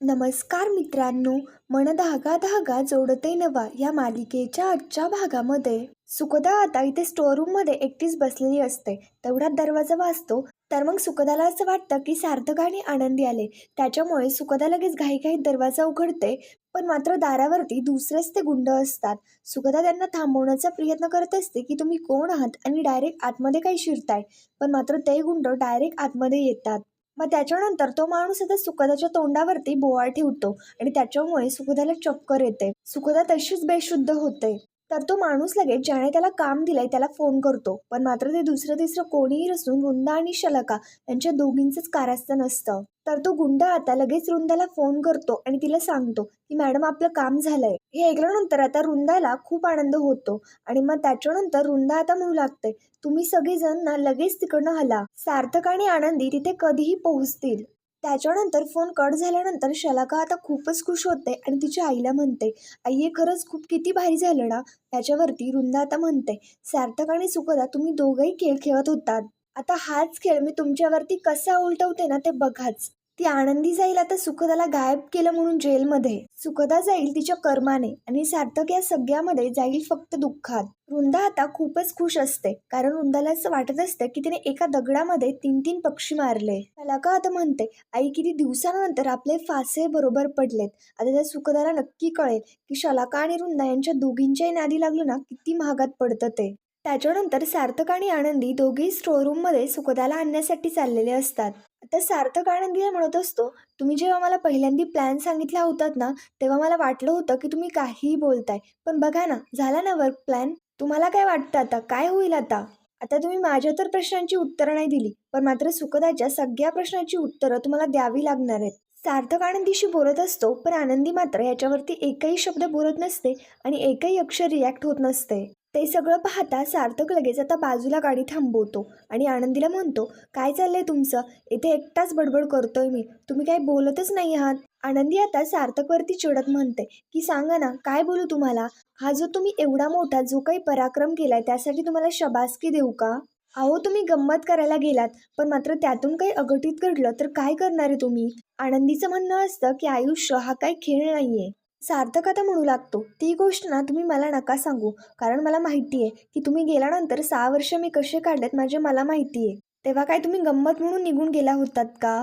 नमस्कार मित्रांनो मन धागा धागा जोडते नवा या मालिकेच्या आजच्या भागामध्ये. सुखदा आता इथे स्टोअरूममध्ये एकटीच बसलेली असते. तेवढ्यात दरवाजा वाजतो तर मग सुखदाला असं वाटतं की सार्थक आणि आनंदी आले. त्याच्यामुळे सुखदा लगेच घाईघाईत दरवाजा उघडते पण मात्र दारावरती दुसरेच ते गुंड असतात. सुखदा त्यांना थांबवण्याचा प्रयत्न करत असते की तुम्ही कोण आहात आणि डायरेक्ट आतमध्ये काही शिरताय? पण मात्र ते गुंड डायरेक्ट आतमध्ये येतात. मग त्याच्यानंतर तो माणूस आता सुखदाच्या तोंडावरती बोवाळ ठेवतो आणि त्याच्यामुळे सुखदाला चक्कर येते. सुखदा तशीच बेशुद्ध होते. तर तो माणूस लगेच ज्याने त्याला काम दिलंय त्याला फोन करतो. पण मात्र ते दुसरं तिसरं कोणीही नसून रुंदा आणि शलका यांच्या दोघींचंच कारस्थान नसतं तर तो गुंड आता लगेच रुंदाला फोन करतो आणि तिला सांगतो की मॅडम आपलं काम झालंय. हे ऐकल्यानंतर आता रुंदाला खूप आनंद होतो आणि मग त्याच्यानंतर रुंदा आता म्हणू लागते तुम्ही सगळेजण ना लगेच तिकडनं हला. सार्थक आणि आनंदी तिथे कधीही पोहोचतील. त्याच्यानंतर फोन कट झाल्यानंतर शलाका आता खूपच खुश होते आणि तिच्या आईला म्हणते आई हे खरंच खूप किती भारी झालं ना त्याच्यावरती रुंदा आता म्हणते सार्थक आणि सुखदा तुम्ही दोघंही खेळ खेळत होतात. आता हाच खेळ मी तुमच्यावरती कसा उलटवते ना ते बघाच. ती आनंदी जाईल. आता सुखदाला गायब केलं म्हणून जेलमध्ये. सुखदा जाईल तिच्या कर्माने आणि सार्थक या सगळ्यामध्ये जाईल फक्त दुःखात. वृंदा आता खूपच खुश असते. कारण वृंदाला असं वाटत असतं की तिने एका दगडामध्ये तीन तीन पक्षी मारले. कलाका आता म्हणते? आई किती दिवसानंतर आपले फासे बरोबर पडलेत. आता त्या सुखदाला नक्की कळेल की शलाका आणि वृंदा यांच्या दोघींच्याही नादी लागलं ना किती महागात पडतं ते. त्याच्यानंतर सार्थक आणि आनंदी दोघेही स्टोअरूममध्ये सुखदाला आणण्यासाठी चाललेले असतात. आता सार्थक आनंदीला म्हणत असतो. तुम्ही जेव्हा मला पहिल्यांदी प्लॅन सांगितला होतात ना तेव्हा मला वाटलं होतं की तुम्ही काहीही बोलताय. पण बघा ना झाला ना वर्क प्लॅन तुम्हाला काय वाटतं आता? काय होईल आता? आता तुम्ही माझ्या तर प्रश्नांची उत्तरं नाही दिली पण मात्र सुखदाच्या सगळ्या प्रश्नांची उत्तरं तुम्हाला द्यावी लागणार आहेत. सार्थक आनंदीशी बोलत असतो पण आनंदी मात्र याच्यावरती एकही शब्द बोलत नसते आणि एकही अक्षर रिॲक्ट होत नसते. ते सगळं पाहता सार्थक लगेच आता बाजूला गाडी थांबवतो आणि आनंदीला म्हणतो काय चाललंय तुमचं? इथे एकटाच बडबड करतोय मी. तुम्ही काही बोलतच नाही आहात. आनंदी आता सार्थकवरती चिडत म्हणते की सांगा ना काय बोलू तुम्हाला? हा जो तुम्ही एवढा मोठा जो काही पराक्रम केलाय त्यासाठी तुम्हाला शबासकी देऊ का? अहो तुम्ही गंमत करायला गेलात पण मात्र त्यातून काही अघटित घडलं तर काय करणार आहे तुम्ही? आनंदीचं म्हणणं असतं की आयुष्य हा काही खेळ नाहीये. सार्थक आता म्हणू लागतो. ती गोष्ट ना तुम्ही मला नका सांगू. कारण मला माहिती आहे की तुम्ही गेल्यानंतर सहा वर्ष मी कसे काढलेत माझे मला माहिती आहे तेव्हा काय तुम्ही गंमत म्हणून निघून गेला होतात का?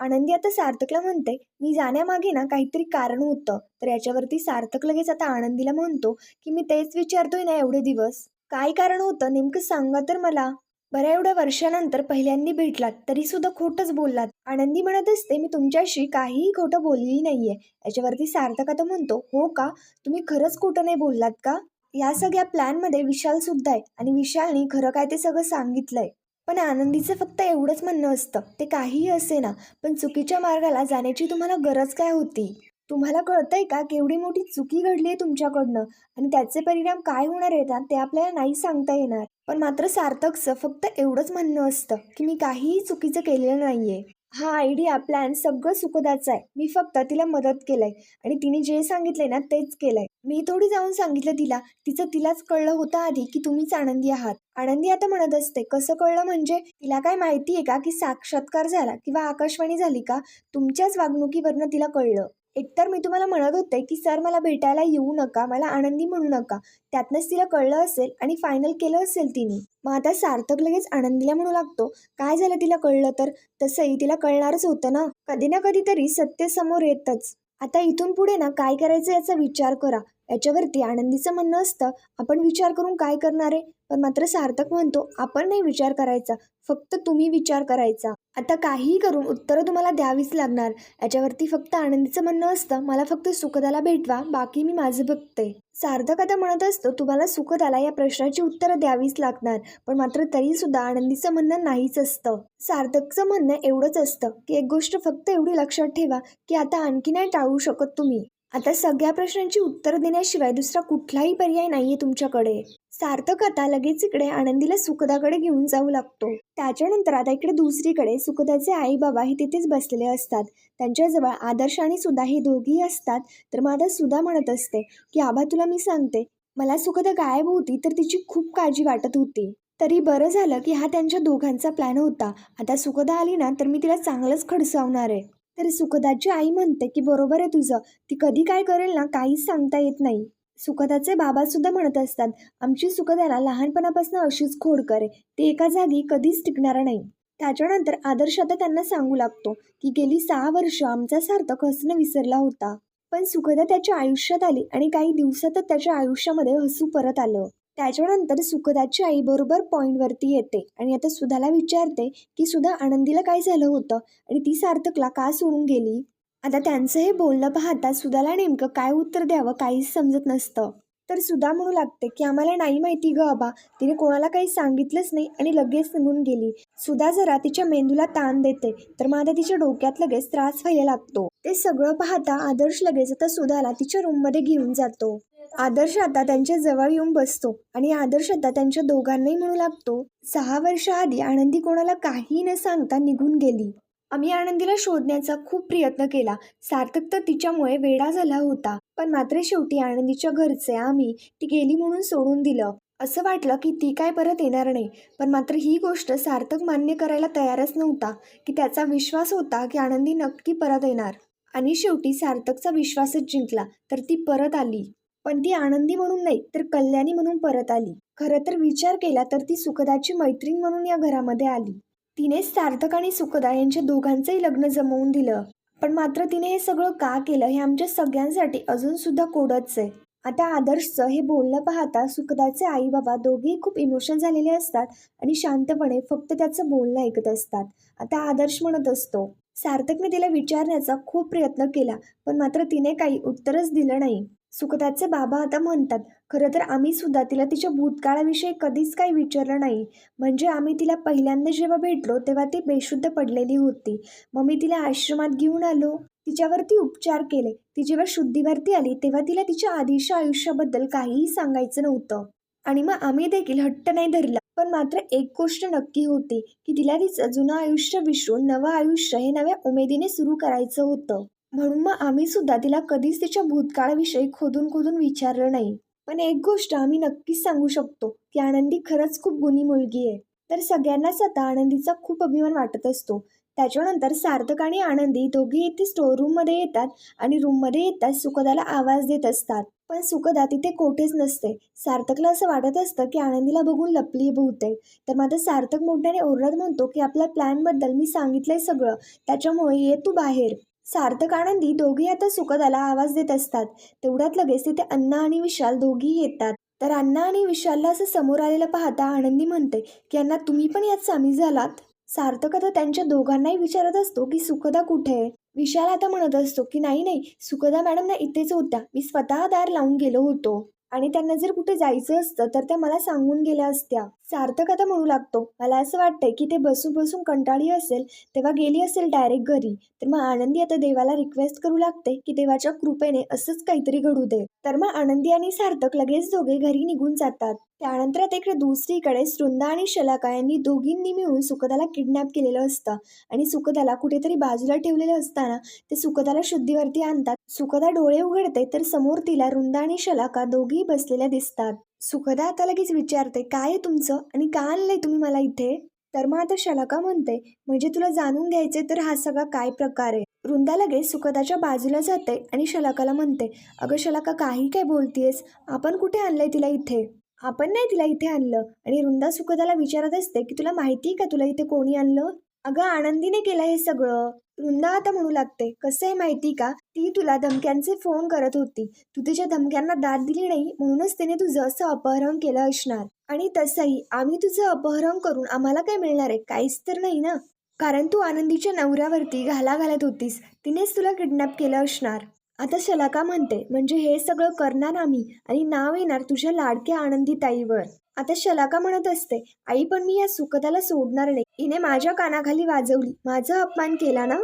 आनंदी आता सार्थकला म्हणते मी जाण्यामागे ना काहीतरी कारण होतं. तर याच्यावरती सार्थक लगेच आता आनंदीला म्हणतो की मी तेच विचारतोय ना एवढे दिवस. काय कारण होतं नेमकं सांगा तर मला. बऱ्या एवढ्या वर्षानंतर पहिल्यांदा भेटलात तरी सुद्धा खोटंच बोललात. आनंदी म्हणत असते मी तुमच्याशी काहीही खोटं बोललेली नाहीये. याच्यावरती सार्थक आता म्हणतो हो का? तुम्ही खरंच खोटं नाही बोललात का? या सगळ्या प्लॅनमध्ये विशाल सुद्धा आहे आणि विशालने खरं काय ते सगळं सांगितलंय. पण आनंदीचं फक्त एवढंच म्हणणं असतं ते काहीही असे ना पण चुकीच्या मार्गाला जाण्याची तुम्हाला गरज काय होती? तुम्हाला कळतंय का केवढी मोठी चुकी घडली आहे तुमच्याकडनं? आणि त्याचे परिणाम काय होणार येतात ते आपल्याला नाही सांगता येणार. पण मात्र सार्थकचं फक्त एवढंच म्हणणं असतं की मी काहीही चुकीचं केलेलं नाहीये. हा आयडिया प्लॅन सगळं सुखदाचा आहे. मी फक्त तिला मदत केलंय. आणि तिने जे सांगितलंय ना तेच केलंय. मी थोडी जाऊन सांगितलं तिला. तिचं तिलाच कळलं होतं आधी की तुम्हीच आनंदी आहात. आनंदी आता म्हणत असते कसं कळलं म्हणजे? तिला काय माहिती आहे का की साक्षात्कार झाला किंवा आकाशवाणी झाली का? तुमच्याच वागणुकीवरनं तिला कळलं. एकतर मी तुम्हाला म्हणत होते की सर मला भेटायला येऊ नका मला आनंदी म्हणू नका. त्यातनंच तिला कळलं असेल आणि फायनल केलं असेल तिने. मग आता सार्थक लगेच आनंदीला म्हणू लागतो. काय झालं तिला कळलं तर? तसंही तिला कळणारच होतं ना? कधी ना कधीतरी सत्य समोर येतच. आता इथून पुढे ना काय करायचं याचा विचार करा. याच्यावरती आनंदीचं म्हणणं असतं आपण विचार करून काय करणार आहे? पण मात्र सार्थक म्हणतो आपण नाही विचार करायचा. फक्त तुम्ही विचार करायचा. आता काहीही करून उत्तरं तुम्हाला द्यावीच लागणार. याच्यावरती फक्त आनंदीचं म्हणणं असतं मला फक्त सुखदाला भेटवा बाकी मी माझं बघते. सार्थक आता म्हणत असतो तुम्हाला सुखदाला या प्रश्नाची उत्तरं द्यावीच लागणार पण मात्र तरी सुद्धा आनंदीचं म्हणणं नाहीच असतं. सार्थकचं म्हणणं एवढंच असतं की एक गोष्ट फक्त एवढी लक्षात ठेवा की आता आणखी नाही टाळू शकत तुम्ही. आता सगळ्या प्रश्नांची उत्तर देण्याशिवाय दुसरा कुठलाही पर्याय नाहीये तुमच्याकडे. सार्थक आता लगेच इकडे आनंदीला सुखदाकडे घेऊन जाऊ लागतो. त्याच्यानंतर आता इकडे दुसरीकडे सुखदाचे आई बाबा हे तिथेच बसलेले असतात. त्यांच्याजवळ आदर्श आणि सुधा हे दोघी असतात. तर मग आता सुधा म्हणत असते की आबा तुला मी सांगते. मला सुखदा गायब होती तर तिची खूप काळजी वाटत होती. तरी बरं झालं की हा त्यांच्या दोघांचा प्लॅन होता. आता सुखदा आली ना तर मी तिला चांगलंच खडसावणार आहे. तर सुखदाची आई म्हणते की बरोबर आहे तुझं. ती कधी काय करेल ना काहीच सांगता येत नाही. सुखदाचे बाबा सुद्धा म्हणत असतात आमची सुखदाला लहानपणापासून अशीच खोड करे. ते एका जागी कधीच टिकणार नाही. त्याच्यानंतर आदर्श आता त्यांना सांगू लागतो की गेली सहा वर्ष आमचा सार्थक हसणं विसरला होता. पण सुखदा त्याच्या आयुष्यात आली आणि काही दिवसातच त्याच्या आयुष्यामध्ये हसू परत आलं. त्याच्यानंतर सुखदाची आई बरोबर पॉईंटवरती येते. आणि आता सुधाला विचारते की सुधा आनंदीला काय झालं होतं? आणि ती सार्थकला का सोडून गेली? आता त्यांचं हे बोलणं पाहता सुधाला नेमकं काय उत्तर द्यावं काहीच समजत नसतं. तर सुधा म्हणू लागते की आम्हाला नाही माहिती ग आबा. तिने कोणाला काही सांगितलंच नाही आणि लगेच निघून गेली. सुधा जरा तिच्या मेंदूला ताण देते तर माझ्या तिच्या डोक्यात लगेच त्रास व्हायला लागतो. ते सगळं पाहता आदर्श लगेच आता सुधाला तिच्या रूममध्ये घेऊन जातो. आदर्श आता त्यांच्या जवळ येऊन बसतो आणि आदर्श आता त्यांच्या दोघांनाही म्हणू लागतो सहा वर्ष आधी आनंदी कोणाला काही न सांगता निघून गेली. आम्ही आनंदीला शोधण्याचा खूप प्रयत्न केला. सार्थक तर तिच्यामुळे वेडा झाला होता. पण मात्र शेवटी आनंदीच्या घरचे आम्ही ती गेली म्हणून सोडून दिलं. असं वाटलं की ती काय परत येणार नाही. पण मात्र ही गोष्ट सार्थक मान्य करायला तयारच नव्हता की त्याचा विश्वास होता की आनंदी नक्की परत येणार. आणि शेवटी सार्थकचा विश्वासच जिंकला तर ती परत आली. पण ती आनंदी म्हणून नाही तर कल्याणी म्हणून परत आली. खरं तर विचार केला तर ती सुखदाची मैत्रीण म्हणून या घरामध्ये आली. तिने सार्थक आणि सुखदा यांच्या दोघांचंही लग्न जमवून दिलं. पण मात्र तिने हे सगळं का केलं हे आमच्या सगळ्यांसाठी अजून सुद्धा कोडच आहे. आता आदर्शचं हे बोलणं पाहता सुखदाचे आई बाबा दोघेही खूप इमोशन झालेले असतात आणि शांतपणे फक्त त्याचं बोलणं ऐकत असतात. आता आदर्श म्हणत असतो सार्थकने तिला विचारण्याचा खूप प्रयत्न केला पण मात्र तिने काही उत्तरच दिलं नाही. सुखदाचे बाबा आता म्हणतात खरं तर आम्ही सुद्धा तिला तिच्या भूतकाळाविषयी कधीच काही विचारलं नाही. म्हणजे आम्ही तिला पहिल्यांदा जेव्हा भेटलो तेव्हा ती बेशुद्ध पडलेली होती. मग मी तिला आश्रमात घेऊन आलो. तिच्यावरती उपचार केले. ती जेव्हा शुद्धीवरती आली तेव्हा तिला तिच्या आधीच्या आयुष्याबद्दल काहीही सांगायचं नव्हतं. आणि मग आम्ही देखील हट्ट नाही धरला. पण मात्र एक गोष्ट नक्की होती की तिला तिचं जुनं आयुष्य विसरून नवं आयुष्य हे नव्या उमेदीने सुरू करायचं होतं. म्हणून मग आम्ही सुद्धा तिला कधीच तिच्या भूतकाळाविषयी खोदून खोदून विचारलं नाही. पण एक गोष्ट आम्ही नक्कीच सांगू शकतो की आनंदी खरंच खूप गुणी मुलगी आहे. तर सगळ्यांनाच आता आनंदीचा खूप अभिमान वाटत असतो. त्याच्यानंतर सार्थक आणि आनंदी दोघे इथे स्टोर रूममध्ये येतात आणि रूममध्ये येतात सुखदाला आवाज देत असतात. पण सुखदा तिथे कोठेच नसते. सार्थकला असं वाटत असतं की आनंदीला बघून लपली बहुतेक. तर मात्र सार्थक मोठ्याने ओरडत म्हणतो की आपल्या प्लॅनबद्दल मी सांगितलंय सगळं. त्याच्यामुळे ये तू बाहेर. सार्थक आनंदी दोघे आता सुखदाला आवाज देत असतात. तेवढ्यात लगेच तिथे अण्णा आणि विशाल दोघी येतात. तर अण्णा आणि विशालला असं समोर आलेलं पाहता आनंदी म्हणते की अण्णा तुम्ही पण यात सामील झालात? सार्थक आता त्यांच्या दोघांनाही विचारत असतो की सुखदा कुठे आहे? विशाल आता म्हणत असतो की नाही नाही सुखदा मॅडम ना इथेच होत्या. मी स्वतः दार लावून गेलो होतो. आणि त्यांना जर कुठे जायचं असतं तर त्या मला सांगून गेल्या असत्या. सार्थक आता म्हणू लागतो मला असं वाटतंय की ते बसून बसून कंटाळी असेल तेव्हा गेली असेल डायरेक्ट घरी. तर मग आनंदी आता देवाला रिक्वेस्ट करू लागते की देवाच्या कृपेने असंच काहीतरी घडू दे. तर मग आनंदी आणि सार्थक लगेच दोघे घरी निघून जातात. त्यानंतर आता इकडे दुसरीकडे वृंदा आणि शलाका यांनी दोघींनी मिळून सुखदाला किडनॅप केलेलं असतं. आणि सुखदाला कुठेतरी बाजूला ठेवलेलं असताना ते सुखदाला शुद्धीवरती आणतात. सुखदा डोळे उघडते तर समोर तिला रुंदा आणि शलाका दोघी बसलेल्या दिसतात. सुखदा आता लगेच विचारते काय आहे तुमचं? आणि का आणलंय तुम्ही मला इथे? तर मग आता शलाका म्हणते म्हणजे तुला जाणून घ्यायचे तर हा सगळा काय प्रकार आहे? वृंदा लगेच सुखदाच्या बाजूला जाते आणि शलाकाला म्हणते अगं शलाका काही काय बोलतीयस? आपण कुठे आणलंय तिला इथे? आपण नाही तिला इथे आणलं. आणि वृंदा सुखदाला विचारत असते की तुला माहिती का तुला इथे कोणी आणलं? अगं आनंदीने केलं हे सगळं. वृंदा आता म्हणू लागते कसं आहे माहिती का? ती तुला धमक्यांचे फोन करत होती. तू तिच्या धमक्यांना दाद दिली नाही म्हणूनच तिने तुझं असं अपहरण केलं असणार. आणि तसंही आम्ही तुझं अपहरण करून आम्हाला काय मिळणार आहे? काहीच तर नाही ना? कारण तू आनंदीच्या नवऱ्यावरती घाला घालत होतीस. तिनेच तुला किडनॅप केलं असणार. आता शलाका म्हणते म्हणजे हे सगळं करणार आम्ही आणि नाव येणार तुझ्या लाडक्या आनंदी ताईवर. आता शलाका म्हणत असते आई पण मी या सुखदाला सोडणार नाही. हिने माझ्या कानाखाली वाजवली. माझा अपमान केला ना?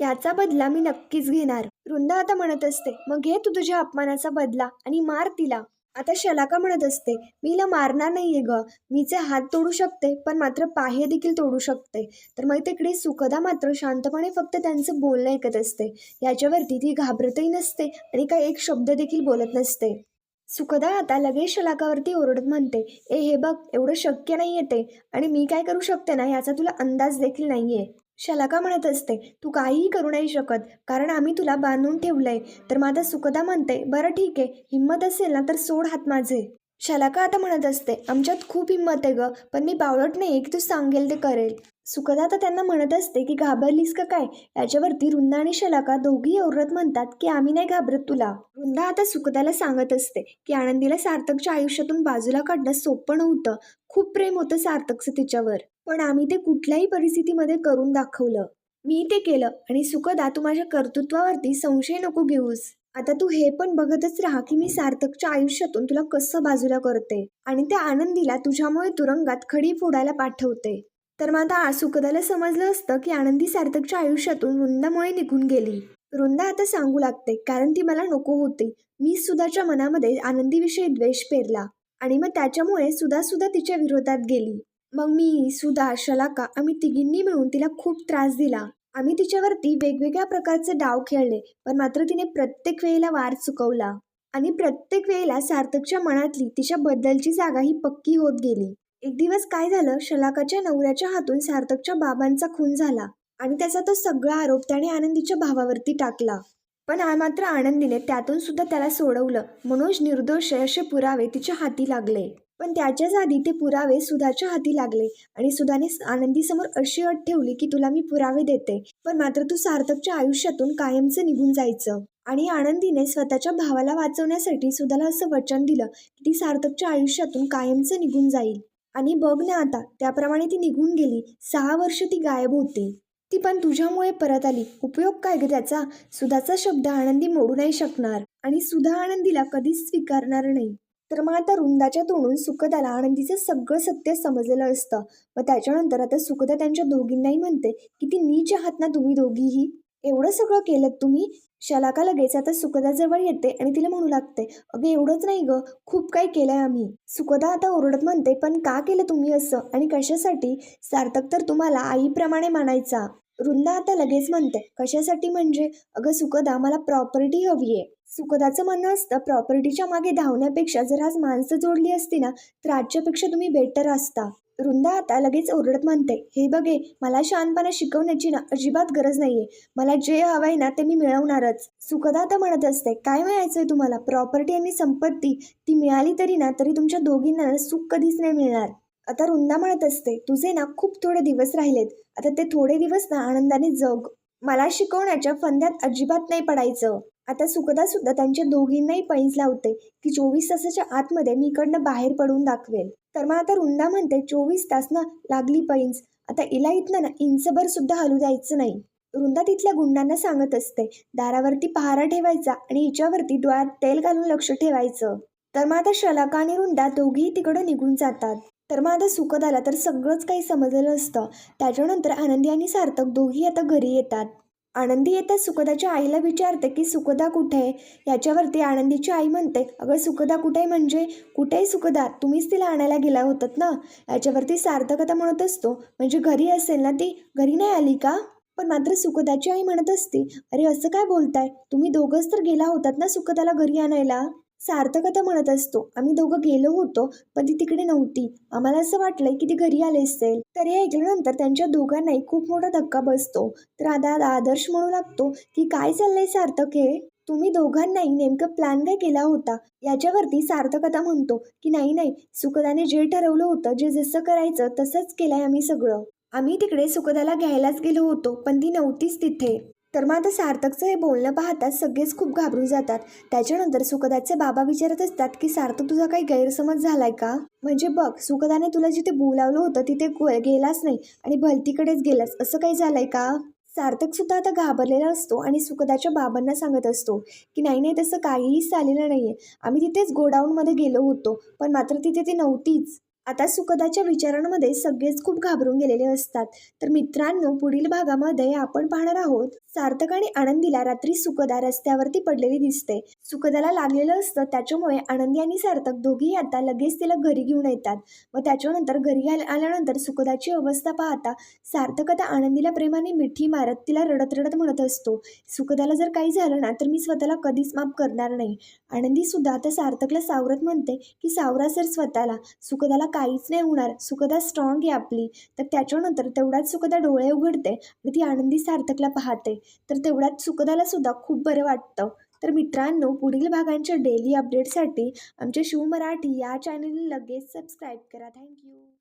याचा बदला मी नक्कीच घेणार. वृंदा आता म्हणत असते मग घे तू तुझ्या अपमानाचा बदला आणि मार तिला. आता शलाका म्हणत असते मी हिला मारणार नाहीये ग. मीचे हात तोडू शकते पण मात्र पाहे देखील तोडू शकते. तर मग तिकडे सुखदा मात्र शांतपणे फक्त त्यांचं बोलणं ऐकत असते. याच्यावरती ती घाबरतही नसते आणि काही एक शब्द देखील बोलत नसते. सुखदा आता लगेच शलाकावरती ओरडत म्हणते ए हे बघ एवढं शक्य नाही ते. आणि मी काय करू शकते ना? याचा तुला अंदाज देखील नाहीये. शलाका म्हणत असते? तू काहीही करू नाही शकत. कारण आम्ही तुला बांधून ठेवलंय. तर माझा सुखदा म्हणते बरं ठीक आहे. हिंमत असेल ना तर सोड हात माझे. शलाका आता म्हणत असते? आमच्यात खूप हिंमत आहे ग. पण मी बावळट नाही की तू सांगेल ते करेल. सुखदा आता त्यांना म्हणत असते की घाबरलीस का काय? याच्यावरती रुंदा आणि शलाका दोघी औरत म्हणतात की आम्ही नाही घाबरत तुला. रुंदा आता सुखदाला सांगत असते की आनंदीला सार्थकच्या आयुष्यातून बाजूला काढणं सोपं नव्हतं. खूप प्रेम होतं सार्थकचं तिच्यावर. पण आम्ही ते कुठल्याही परिस्थितीमध्ये करून दाखवलं. मी ते केलं आणि सुखदा तू माझ्या कर्तृत्वावरती संशय नको घेऊस. आता तू हे पण बघतच राहा की मी सार्थकच्या आयुष्यातून तुला कसं बाजूला करते आणि त्या आनंदीला तुझ्यामुळे तुरुंगात खडी फोडायला पाठवते. तर मग आता सुखदाला समजलं असतं की आनंदी सार्थकच्या आयुष्यातून वृंदामुळे निघून गेली. वृंदा आता सांगू लागते कारण ती मला नको होती. मी सुधाच्या मनामध्ये आनंदीविषयी द्वेष पेरला आणि मग त्याच्यामुळे सुधा सुद्धा तिच्या विरोधात गेली. मग मी सुधा शलाका आम्ही तिघींनी मिळून तिला खूप त्रास दिला. आम्ही तिच्यावरती वेगवेगळ्या प्रकारचे डाव खेळले पण मात्र तिने प्रत्येक वेळेला वार चुकवला आणि प्रत्येक वेळेला सार्थकच्या मनातली तिच्याबद्दलची जागा ही पक्की होत गेली. एक दिवस काय झालं शलाकाच्या नवऱ्याच्या हातून सार्थकच्या बाबांचा खून झाला आणि त्याचा तो सगळा आरोप त्याने आनंदीच्या भावावरती टाकला. पण आ मात्र आनंदीने त्यातून सुद्धा त्याला सोडवलं मनोज निर्दोष असे पुरावे तिच्या हाती लागले. पण त्याच्याच आधी ते पुरावे सुधाच्या हाती लागले आणि सुधाने आनंदीसमोर अशी अट ठेवली की तुला मी पुरावे देते पण मात्र तू सार्थकच्या आयुष्यातून कायमचं निघून जायचं. आणि आनंदीने स्वतःच्या भावाला वाचवण्यासाठी सुधाला असं वचन दिलं की ती सार्थकच्या आयुष्यातून कायमचं निघून जाईल. आणि बघ ना आता त्याप्रमाणे ती निघून गेली सहा वर्ष ती गायब होती. ती पण तुझ्यामुळे परत आली. उपयोग काय ग त्याचा? सुधाचा शब्द आनंदी मोडू नाही शकणार. आणि सुधा आनंदीला कधीच स्वीकारणार नाही. तर मग आता रुंदाच्या तोंडून सुखदाला आनंदीचं सगळं सत्य समजलेलं असतं. मग त्याच्यानंतर आता सुखदा त्यांच्या दोघींनाही म्हणते की ती नीच आहात ना तुम्ही दोघीही? एवढं सगळं केलं तुम्ही? शलाका लगेच आता सुखदाजवळ येते आणि तिला म्हणू लागते अगं एवढंच नाही ग खूप काही केलंय आम्ही. सुखदा आता ओरडत म्हणते पण का केलं तुम्ही असं? आणि कशासाठी? सार्थक तर तुम्हाला आईप्रमाणे मानायचा. वृंदा आता लगेच म्हणते कशासाठी म्हणजे? अगं सुखदा मला प्रॉपर्टी हवी आहे सुखदाचं म्हणणं असतं प्रॉपर्टीच्या मागे धावण्यापेक्षा जर आज माणसं जोडली असती ना तर आजच्यापेक्षा तुम्ही बेटर असता. वृंदा आता लगेच ओरडत म्हणते हे बघे मला शहाणपणा शिकवण्याची ना अजिबात गरज नाहीये. मला जे हवंय ना ते मी मिळवणारच. सुखदा आता म्हणत असते काय मिळायचंय तुम्हाला? प्रॉपर्टी आणि संपत्ती ती मिळाली तरी ना तरी तुमच्या दोघींना सुख कधीच नाही मिळणार. आता रुंदा म्हणत असते तुझे ना खूप थोडे दिवस राहिलेत. आता ते थोडे दिवस ना आनंदाने जग. मला शिकवण्याच्या फंद्यात अजिबात नाही पडायचं. आता सुखदा सुद्धा त्यांच्या दोघींनाही पैज लावते की चोवीस तासाच्या आतमध्ये मी इकडनं बाहेर पडून दाखवेल. तर मग आता रुंदा म्हणते चोवीस तास ना लागली पैंज. आता इला इथनं ना इंचभर सुद्धा हलू द्यायचं नाही. रुंदा तिथल्या गुंडांना सांगत असते दारावरती पहारा ठेवायचा आणि हिच्यावरती डोळ्यात तेल घालून लक्ष ठेवायचं. तर मग आता शलाका आणि रुंदा दोघीही तिकडं निघून जातात. तर मग आता सुखदाला तर सगळंच काही समजलेलं असतं. त्याच्यानंतर आनंदी आणि सार्थक दोघी आता घरी येतात. आनंदी येतात? सुखदाच्या आईला विचारते की सुखदा कुठे आहे? याच्यावरती आनंदीची आई म्हणते अगं सुखदा कुठे आहे म्हणजे? कुठे सुखदा? तुम्हीच तिला आणायला गेला होतात ना? याच्यावरती सार्थक आता म्हणत असतो. म्हणजे घरी असेल ना ती? घरी नाही आली का? पण मात्र सुखदाची आई म्हणत असते अरे असं काय बोलताय? तुम्ही दोघंच तर गेला होतात ना सुखदाला घरी आणायला? सार्थकता म्हणत असतो. आम्ही दोघं गेलो होतो पण ती तिकडे नव्हती. आम्हाला असं वाटलंय की ती घरी आले असेल. तर हे ऐकल्यानंतर त्यांच्या दोघांनाही खूप मोठा धक्का बसतो. तर आता आदर्श म्हणू लागतो की काय चाललंय सार्थक हे? तुम्ही दोघांनाही नेमकं प्लॅन काय केला होता? याच्यावरती सार्थकता म्हणतो की नाही नाही. सुखदाने जे ठरवलं होतं जे जसं करायचं तसंच केलंय आम्ही सगळं. आम्ही तिकडे सुखदाला घ्यायलाच गेलो होतो पण ती नव्हतीच तिथे. तर मग आता सार्थकचं हे बोलणं पाहताच सगळेच खूप घाबरून जातात. त्याच्यानंतर सुखदाचे बाबा विचारत असतात की सार्थक तुझा काही गैरसमज झालाय का? म्हणजे बघ सुखदाने तुला जिथे बोलावलं होतं तिथे गेलाच नाही आणि भलतीकडेच गेलास. असं काही झालंय का? सार्थक सुद्धा आता घाबरलेला असतो आणि सुखदाच्या बाबांना सांगत असतो की नाही नाही तसं काहीही नाही नाहीये. आम्ही तिथेच गोडाऊनमध्ये गेलो होतो पण मात्र तिथे ती नव्हतीच. आता सुखदाच्या विचारांमध्ये सगळेच खूप घाबरून गेलेले असतात. तर मित्रांनो पुढील भागामध्ये आपण पाहणार आहोत सार्थक आणि आनंदीला रात्री सुखदा रस्त्यावरती पडलेली दिसते. सुखदाला लागलेलं असतं त्याच्यामुळे आनंदी आणि सार्थक दोघेही आता लगेच तिला घरी घेऊन येतात. व त्याच्यानंतर घरी आल्यानंतर सुखदाची अवस्था पाहता सार्थक आता आनंदीला प्रेमाने मिठी मारत तिला रडत रडत म्हणत असतो. सुखदाला जर काही झालं ना तर मी स्वतःला कधीच माफ करणार नाही. आनंदीसुद्धा आता सार्थकला सावरत म्हणते की सावरा सर स्वतःला. सुखदाला काहीच नाही होणार. सुकदा स्ट्रॉंग आहे आपली. तर त्याच्यानंतर तेवढाच सुखदा डोळे उघडते आणि ती आनंदी सार्थकला पाहते. तर तेवढ्यात सुखदाला सुद्धा खूप बरं वाटतं. तर मित्रांनो पुढील भागांच्या डेली अपडेटसाठी आमच्या शिव मराठी या चॅनलला लगेच सबस्क्राईब करा. थँक्यू